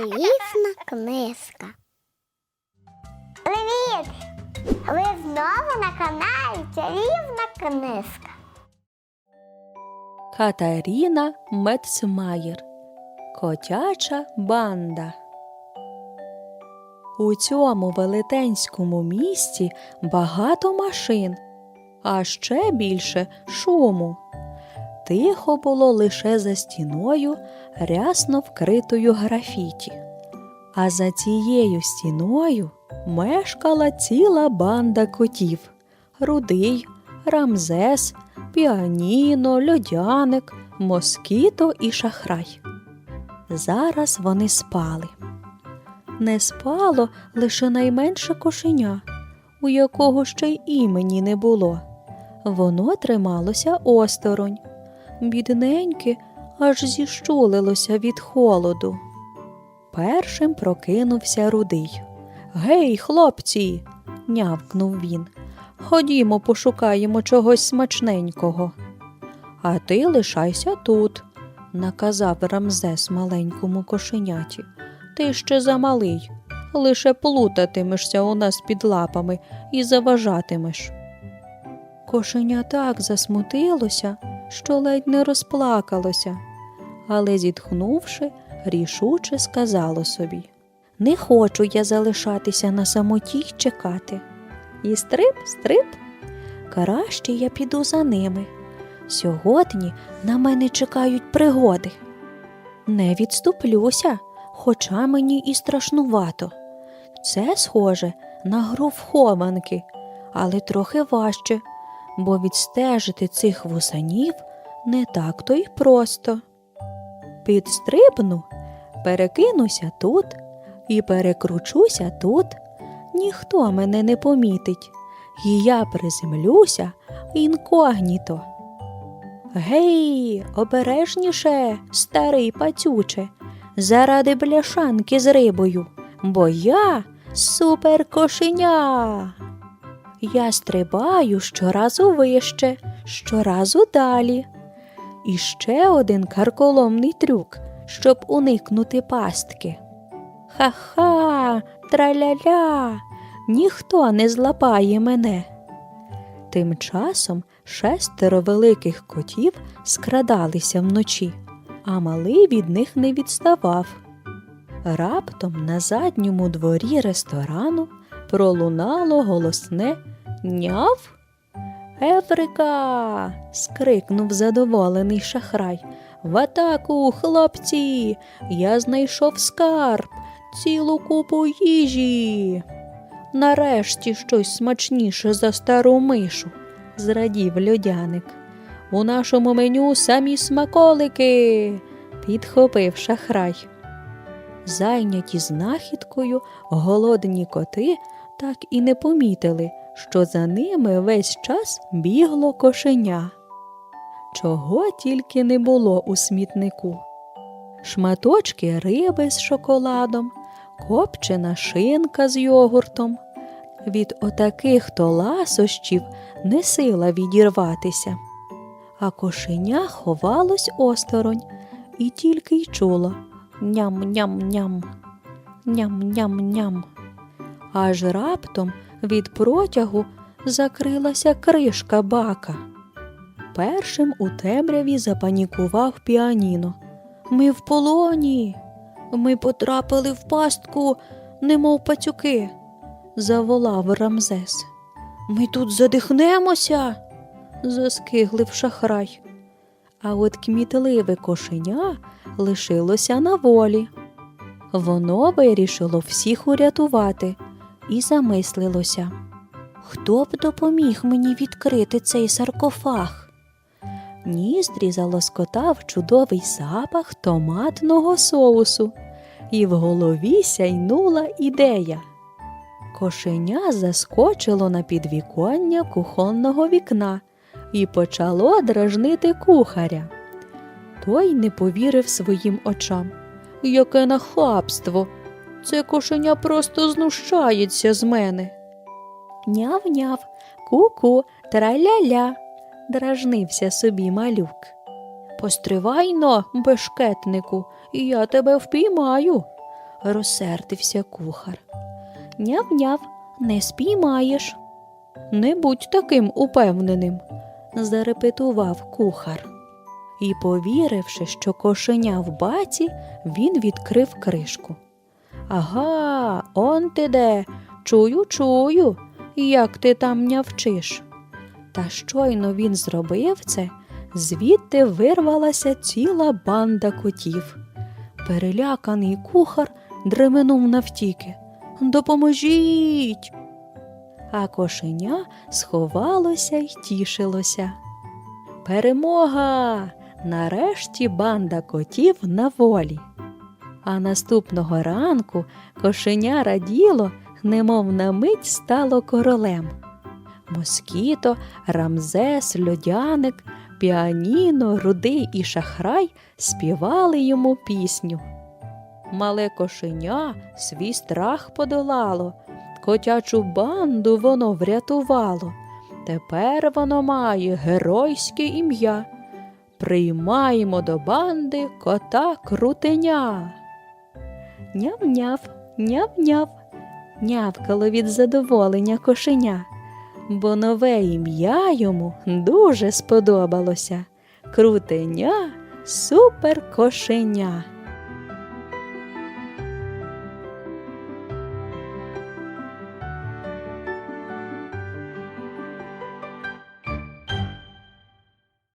Чарівна книжка. Привіт! Ви знову на каналі Чарівна книжка. Катаріна Мецмаєр. Котяча банда. У цьому велетенському місті багато машин, а ще більше шуму. Тихо було лише за стіною, рясно вкритою графіті. А за цією стіною мешкала ціла банда котів Рудий, Рамзес, піаніно, льодяник, москіто і шахрай. Зараз вони спали. Не спало лише найменше кошеня, у якого ще й імені не було. Воно трималося осторонь. Бідненьке аж зіщулилося від холоду. Першим прокинувся рудий. Гей, хлопці, нявкнув він. Ходімо, пошукаємо чогось смачненького. А ти лишайся тут, наказав Рамзес маленькому кошеняті. Ти ще замалий, лише плутатимешся у нас під лапами і заважатимеш. Кошеня так засмутилося, що ледь не розплакалося, але, зітхнувши, рішуче сказало собі Не хочу я залишатися на самоті й чекати. І стрип, стрип, краще я піду за ними. Сьогодні на мене чекають пригоди. Не відступлюся, хоча мені і страшнувато. Це схоже на гру в хованки, але трохи важче, бо відстежити цих вусанів не так то й просто. Підстрибну, перекинуся тут і перекручуся тут, ніхто мене не помітить, і я приземлюся інкогніто. Гей, обережніше, старий пацюче, заради бляшанки з рибою, бо я суперкошеня. Я стрибаю щоразу вище, щоразу далі. І ще один карколомний трюк, щоб уникнути пастки. Ха-ха, траля-ля, ніхто не злапає мене. Тим часом шестеро великих котів скрадалися вночі, а малий від них не відставав. Раптом на задньому дворі ресторану пролунало голосне няв. Ефрика. скрикнув задоволений шахрай. В атаку, хлопці, я знайшов скарб, цілу купу їжі. Нарешті щось смачніше за стару мишу, зрадів льодяник. У нашому меню самі смаколики, підхопив шахрай. Зайняті знахідкою, голодні коти так і не помітили, що за ними весь час бігло кошеня. Чого тільки не було у смітнику. Шматочки риби з шоколадом, копчена шинка з йогуртом. Від отаких то ласощів не сила відірватися. А кошеня ховалось осторонь і тільки й чуло ням-ням-ням, ням-ням-ням. Аж раптом від протягу закрилася кришка бака. Першим у темряві запанікував піаніно. Ми в полоні. Ми потрапили в пастку, немов пацюки, заволав Рамзес. Ми тут задихнемося, заскиглив шахрай. А от кмітливе кошеня лишилося на волі. Воно вирішило всіх урятувати і замислилося. Хто б допоміг мені відкрити цей саркофаг? Ніздрі залоскотав чудовий запах томатного соусу, і в голові сяйнула ідея. Кошеня заскочило на підвіконня кухонного вікна і почало дражнити кухаря. Той не повірив своїм очам. Яке нахабство! Це кошеня просто знущається з мене. Няв-няв, ку-ку, траля-ля, дражнився собі малюк. Постривайно, бешкетнику, і я тебе впіймаю. розсердився кухар. Няв-няв, не спіймаєш. Не будь таким упевненим, зарепетував кухар. І, повіривши, що кошеня в баці, він відкрив кришку. Ага, он ти де. Чую, чую, як ти там нявчиш. Та щойно він зробив це, звідти вирвалася ціла банда котів. Переляканий кухар дременув навтіки. Допоможіть. А кошеня сховалося й тішилося. Перемога! Нарешті банда котів на волі. А наступного ранку кошеня раділо, немов на мить стало королем. Москіто, Рамзес, льодяник, піаніно, рудий і шахрай співали йому пісню. Мале кошеня свій страх подолало, котячу банду воно врятувало. Тепер воно має геройське ім'я. Приймаємо до банди кота крутеня. Няв-няв, няв-няв, нявкало від задоволення кошеня, бо нове ім'я йому дуже сподобалося. Крутеня суперкошеня.